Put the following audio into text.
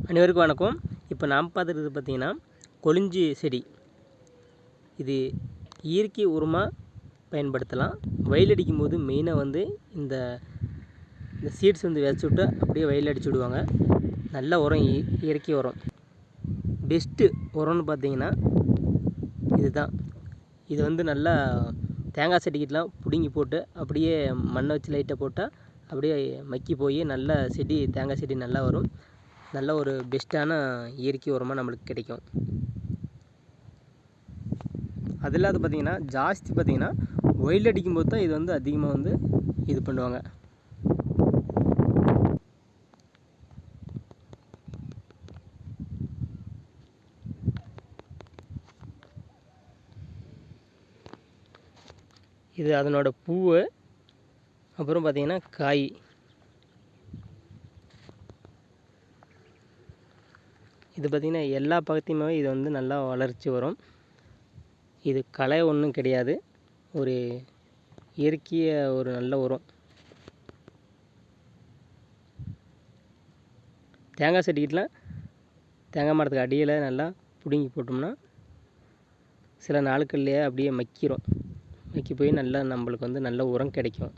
அனைவருக்கும் வணக்கம். இப்போ நாம் பார்த்துட்டு பார்த்திங்கன்னா கொளிஞ்சி செடி. இது இயற்கை உரமாக பயன்படுத்தலாம். வயல் அடிக்கும் போது மெயினாக வந்து இந்த இந்த சீட்ஸ் வந்து விதைச்சி விட்டு அப்படியே வயல் அடிச்சு விடுவாங்க. நல்ல உரம் இ- இயற்கை உரம். பெஸ்ட்டு உரம்னு பார்த்தீங்கன்னா இதுதான். இது வந்து நல்லா தேங்காய் செடிக்கிட்டலாம் பிடுங்கி போட்டு அப்படியே மண்ணை வச்சு லைட்டாக போட்டால் அப்படியே மக்கி போய் நல்ல செடி தேங்காய் செடி நல்லா வரும். நல்ல ஒரு பெஸ்ட்டான இயற்கை உரமாக நம்மளுக்கு கிடைக்கும். அது இல்லாத பார்த்தீங்கன்னா ஜாஸ்தி பார்த்திங்கன்னா ஒயில் அடிக்கும்போது தான் இது வந்து அதிகமாக வந்து இது பண்ணுவாங்க. இது அதனோட பூவு அப்புறம் பார்த்திங்கன்னா காய். இது பார்த்திங்கன்னா எல்லா பக்கத்தையுமே இது வந்து நல்லா வளர்ச்சி வரும். இது களை ஒன்றும் கிடையாது. ஒரு இயற்கைய ஒரு நல்ல உரம். தேங்காய் செடிக்கிட்டலாம். தேங்காய் மரத்துக்கு அடியில் நல்லா பிடுங்கி போட்டோம்னா சில நாட்கள்லேயே அப்படியே மக்கிரும். மக்கி போய் நல்லா நம்மளுக்கு வந்து நல்ல உரம் கிடைக்கும்.